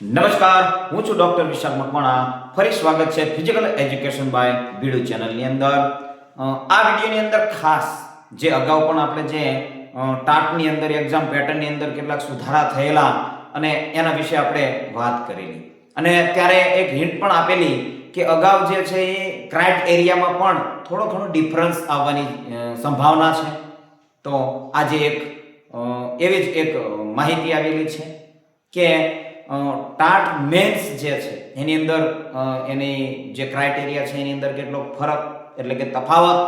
નમસ્કાર, હું છું ડોક્ટર વિશાલ મકવાણા. ફરી સ્વાગત છે ફિઝિકલ એજ્યુકેશન બાય બીડુ ચેનલની અંદર. આ વિડીયોની અંદર ખાસ જે અગાઉ પણ આપણે જે ટાટની અંદર એક્ઝામ પેટર્નની અંદર કેટલાક સુધારા થયેલા અને એના વિશે આપણે વાત કરેલી. અને ત્યારે એક હિન્ટ પણ આપેલી કે અગાઉ જે છે એ ક્રાઇટ એરિયામાં પણ થોડો ઘણો ડિફરન્સ આવવાની સંભાવના છે. તો આજે એક એવી જ એક માહિતી આવેલી છે કે ટાટ મેન્સ જે છે, એની અંદર એની જે ક્રાઇટેરિયા છે, એની અંદર કેટલો ફરક, એટલે કે તફાવત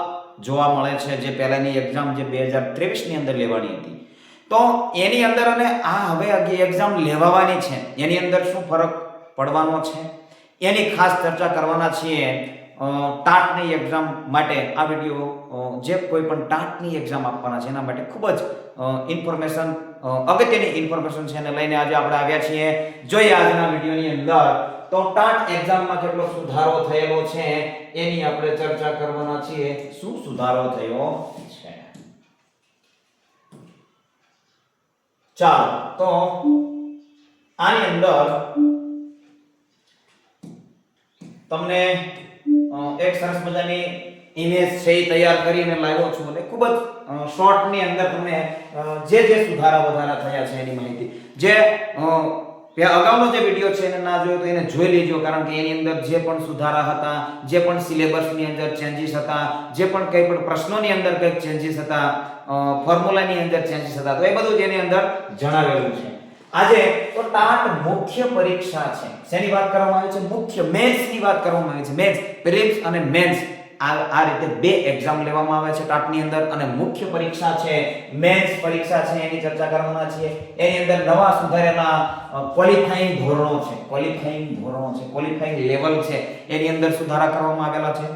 જોવા મળે છે, જે પહેલાંની એક્ઝામ જે બે હજાર ત્રેવીસની અંદર લેવાની હતી. તો એની અંદર અને આ હવે એક્ઝામ લેવાવાની છે, એની અંદર શું ફરક પડવાનો છે? એની ખાસ ચર્ચા કરવાના છીએ ટાટની એક્ઝામ માટે આ વીડિયો જે કોઈ પણ ટાટની એક્ઝામ આપવાના છે, એના માટે ખૂબ જ ઇન્ફોર્મેશન અગત્યની ઇન્ફોર્મેશન છે ને લઈને આજે આપણે આવ્યા છીએ. જોઈએ આજના વિડીયોની અંદર, તો ટાટ એક્ઝામમાં કેટલો સુધારો થયેલો છે, એની આપણે ચર્ચા કરવાના છીએ. શું સુધારો થયો છે? ચાલો, તો આની અંદર તમને એક સરસ મજાની ઇમેજ છે એ તૈયાર કરીને લાવ્યો છું અને ખૂબ જ શોર્ટની અંદર તમને જે જે સુધારા વધારા થયા છે એની માહિતી. જે અગાઉનો જે વીડિયો છે એને ના જોયો તો એને જોઈ લેજો, કારણ કે એની અંદર જે પણ સુધારા હતા, જે પણ સિલેબસની અંદર ચેન્જીસ હતા, જે પણ કંઈ પણ પ્રશ્નોની અંદર કંઈક ચેન્જીસ હતા ફોર્મ્યુલાની અંદર ચેન્જીસ હતા, તો એ બધું એની અંદર જણાવેલું છે. આજે તો ટાટ મુખ્ય પરીક્ષા છે. શેની વાત કરવામાં આવી છે? મુખ્ય મેન્સની વાત કરવામાં આવી છે. મેન્સ પ્રિલિમ્સ અને મેન્સ આ આ રીતે બે એક્ઝામ લેવામાં આવે છે ટાટની અંદર અને મુખ્ય પરીક્ષા છે, મેન્સ પરીક્ષા છે, એની ચર્ચા કરવાના છીએ. એની અંદર નવા સુધારેલા ક્વોલિફાઈંગ ધોરણો છે ક્વોલિફાઈંગ ધોરણો છે ક્વોલિફાઈંગ લેવલ છે, એની અંદર સુધારા કરવામાં આવેલા છે.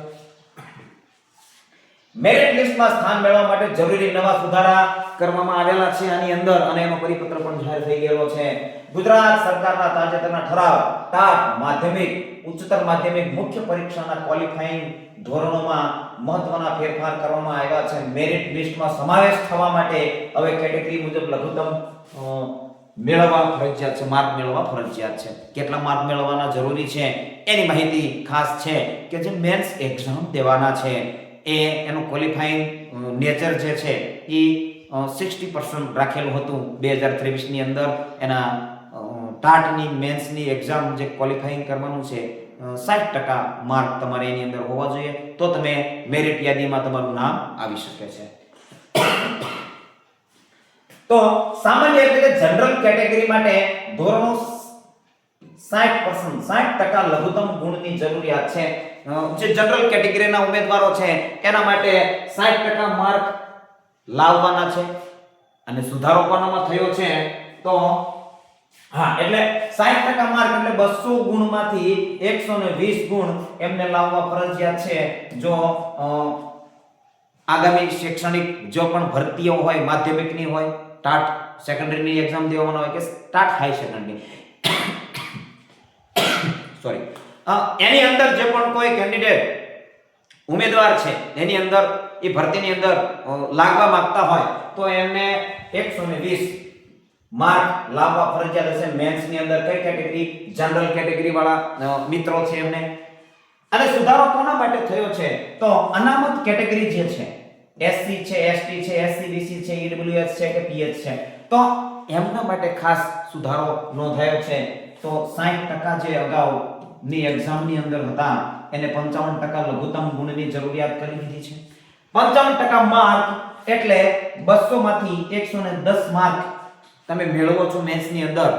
મેરિટ લિસ્ટમાં સ્થાન મેળવવા માટે જરૂરી નવા સુધારા કરવામાં આવેલા છે આની અંદર અને એનો પરિપત્ર પણ જાહેર થઈ ગયેલો છે. ગુજરાત સરકારના તાજેતરના ઠરાવ ટાટ માધ્યમિક, ઉચ્ચતર માધ્યમિક મુખ્ય પરીક્ષાના ક્વોલિફાઈંગ ધોરણોમાં મહત્વના ફેરફાર કરવામાં આવ્યા છે. મેરિટ લિસ્ટમાં સમાવેશ થવા માટે હવે કેટેગરી મુજબ લઘુત્તમ મેળવવા ફરજિયાત છે, માર્ક મેળવવા ફરજિયાત છે. કેટલા માર્ક મેળવવાના જરૂરી છે? એની માહિતી ખાસ છે કે જે મેન્સ એક્ઝામ દેવાના છે, એ એનું ક્વોલિફાઈંગ નેચર જે છે એ સિક્સટી પર્સન્ટ રાખેલું હતું. બે હજાર ત્રેવીસની અંદર એના ટાટની મેન્સની એક્ઝામ જે ક્વોલિફાઈંગ કરવાનું છે સાઠ ટકા માર્ક તમારે એની અંદર હોવા જોઈએ, તો તમે મેરિટ યાદીમાં તમારું નામ આવી શકે છે. તો સામાન્ય કે જનરલ કેટેગરી માટે ધોરણો સાઠ પર્સન્ટ સાઠ ટકા લઘુત્તમ ગુણની જરૂરિયાત છે. જે જનરલ કેટેગરીના ઉમેદવારો છે, એના માટે સાઠ ટકા માર્ક લાવવાના છે અને સુધારો કોનામાં થયો છે, તો હા, એટલે સાઠ ટકા માર્ક એટલે બસો ગુણમાંથી એકસો ને વીસ ગુણ એમને લાવવા ફરજિયાત છે. જો આગામી શૈક્ષણિક જો પણ ભરતીઓ હોય, માધ્યમિકની હોય ટાટ સેકન્ડરીની એક્ઝામ દેવાના હોય કે ટાટ હાઈ સેકન્ડરી સોરી એની અંદર જે પણ કોઈ કેન્ડિડેટ ઉમેદવાર છે, એની અંદર, એ ભરતીની અંદર લાગવા માંગતા હોય, તો એમને 120 માર્ક લાવવા ફરજિયાત હશે. મેન્સની અંદર કઈ કેટેગરી? જનરલ કેટેગરી વાળા મિત્રો છે એમને. અને સુધારો કોના માટે થયો છે? તો અનામત કેટેગરી જે છે, એસસી છે, એસટી છે, એસસીબીસી છે ઈડબ્લ્યુએસ છે કે પીએચ છે? તો એમના માટે ખાસ સુધારો નોંધાયો છે. તો 60% જે અગાઉ ની એક્ઝામની અંદર હતા, એને 55% લઘુત્તમ ગુણની જરૂરિયાત કરી દીધી છે. 55% માર્ક એટલે 200 માંથી 110 માર્ક તમે મેળવો છો મેથ્સની અંદર?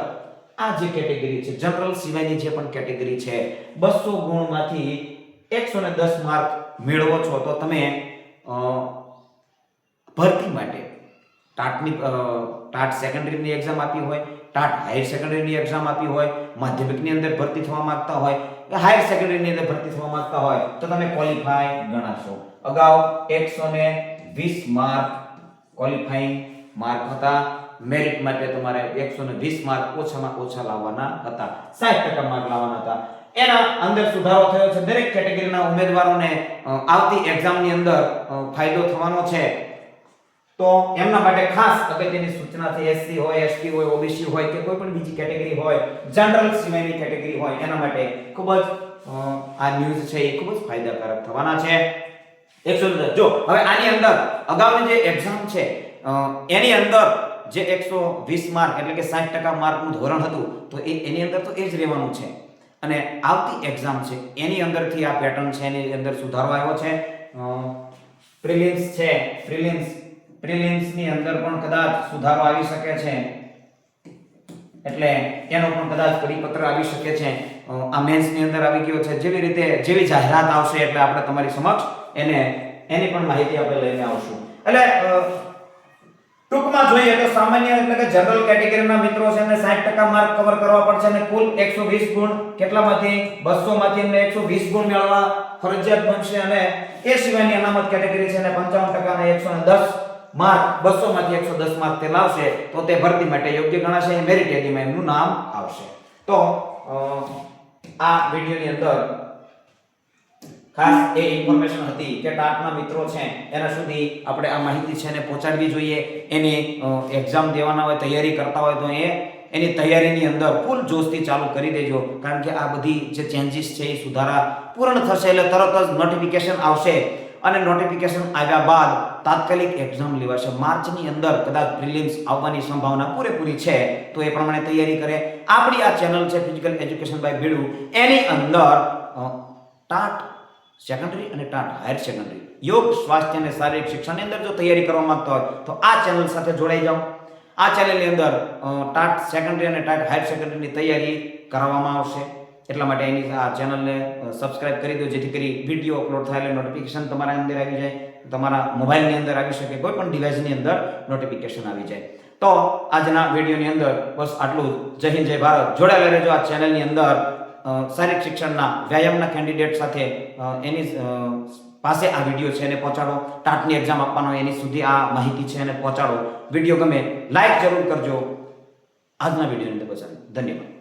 આ જે કેટેગરી છે, જનરલ સિવાયની જે પણ કેટેગરી છે 200 ગુણમાંથી 110 માર્ક મેળવો છો તો તમે ભરતી માટે ટાટની ટાટ સેકન્ડરીની એક્ઝામ આપી હોય ટાટ હાયર સેકન્ડરીની એક્ઝામ આપી હોય, માધ્યમિકની અંદર ભરતી થવા માંગતા હોય, કે હાયર સેકન્ડરીની અંદર ભરતી થવા માંગતા હોય, તો તમે ક્વોલિફાય ગણાશો. અગાઉ 120 માર્ક ક્વોલિફાઈંગ માર્ક હતા. મેરિટ માટે તમારે 120 માર્ક ઓછામાં ઓછા લાવવાના હતા. 60% માર્ક લાવવાના હતા. એના અંદર સુધારો થયો છે. દરેક કેટેગરીના ઉમેદવારોને આવતી એક્ઝામની અંદર ફાયદો થવાનો છે. તો એમના માટે ખાસ અગત્યની સૂચના છે. એસસી હોય એસટી હોય ઓબીસી હોય કે કોઈ પણ બીજી કેટેગરી હોય જનરલ સિવાયની કેટેગરી હોય, એના માટે ખૂબ જ આ ન્યૂઝ છે એ ખૂબ જ ફાયદાકારક થવાના છે. એકસો જો, હવે આની અંદર અગાઉની જે એક્ઝામ છે એની અંદર જે એકસો વીસ માર્ક એટલે કે સાઠ ટકા માર્કનું ધોરણ હતું, તો એ એની અંદર તો એ જ રહેવાનું છે. અને આવતી એક્ઝામ છે, એની અંદરથી આ પેટર્ન છે, એની અંદર સુધારો આવ્યો છે. પ્રિલિમ્સ છે પ્રિલિમ્સ પ્રિલિમ્સની અંદર પણ કદાચ સુધારો આવી શકે છે. એટલે એનો પણ કદાચ પરિપત્ર આવી શકે છે. આ મેન્સની અંદર આવી ગયો છે. જેવી રીતે, જેવી જાહેરાત આવશે એટલે આપણે તમારી સમક્ષ એને, એની પણ માહિતી આપણે લઈને આવશું. એટલે ટૂંકમાં જોઈએ તો સામાન્ય એટલે કે જનરલ કેટેગરીના મિત્રો છે એને 60% માર્ક કવર કરવા પડશે અને કુલ 120 ગુણ કેટલામાંથી? 200 માંથી એમને 120 ગુણ મેળવવા ફરજિયાત બનશે અને એ સિવાયની અનામત કેટેગરી છે એને 55% અને 110 માર્ક 200 માંથી 110 માર્ક તે લાવશે, તો તે ભરતી માટે યોગ્ય ગણાશે, એ મેરિટ યાદીમાં એમનું નામ આવશે. તો આ વિડિયોની અંદર ખાસ એ ઇન્ફોર્મેશન હતી કે ટાટના મિત્રો છે, એના સુધી આપણે આ માહિતી છે એને પહોંચાડવી જોઈએ. એની એક્ઝામ દેવાના હોય, તૈયારી કરતા હોય તો એ, એની તૈયારીની અંદર ફૂલ જોશથી ચાલુ કરી દેજો. કારણ કે આ બધી જે ચેન્જીસ છે એ સુધારા પૂર્ણ થશે એટલે તરત જ નોટિફિકેશન આવશે. અને નોટિફિકેશન આવ્યા બાદ તાત્કાલિક એક્ઝામ લેવાશે. માર્ચની અંદર કદાચ પ્રિલિમ્સ આવવાની સંભાવના પૂરેપૂરી છે, તો એ પ્રમાણે તૈયારી કરે. આપણી આ ચેનલ છે ફિઝિકલ એજ્યુકેશન બાય બીડુ એની અંદર ટાટ સેકન્ડરી અને ટાટ હાયર સેકન્ડરી યોગ, સ્વાસ્થ્ય અને શારીરિક શિક્ષણની અંદર જો તૈયારી કરવા માંગતા હોય, તો આ ચેનલ સાથે જોડાઈ જાઓ. આ ચેનલની અંદર ટાટ સેકન્ડરી અને ટાટ હાયર સેકન્ડરીની તૈયારી કરાવવામાં આવશે. એટલા માટે એની આ ચેનલને સબસ્ક્રાઇબ કરી દો, જેથી કરી વીડિયો અપલોડ થાય નોટિફિકેશન તમારા અંદર આવી જાય. તમારા મોબાઈલની અંદર આવી શકે, કોઈ પણ ડિવાઇસની અંદર નોટિફિકેશન આવી જાય. તો આજના વિડીયોની અંદર બસ આટલું. જય હિન્દ, જય ભારત. જોડાયેલા રહેજો આ ચેનલની અંદર. શારીરિક શિક્ષણના વ્યાયામના કેન્ડિડેટ સાથે એની પાસે આ વીડિયો છે એને પહોંચાડો. ટાટની એક્ઝામ આપવાનો એની સુધી આ માહિતી છે એને પહોંચાડો. વીડિયો ગમે લાઈક જરૂર કરજો. આજના વિડીયોની અંદર બસ ધન્યવાદ.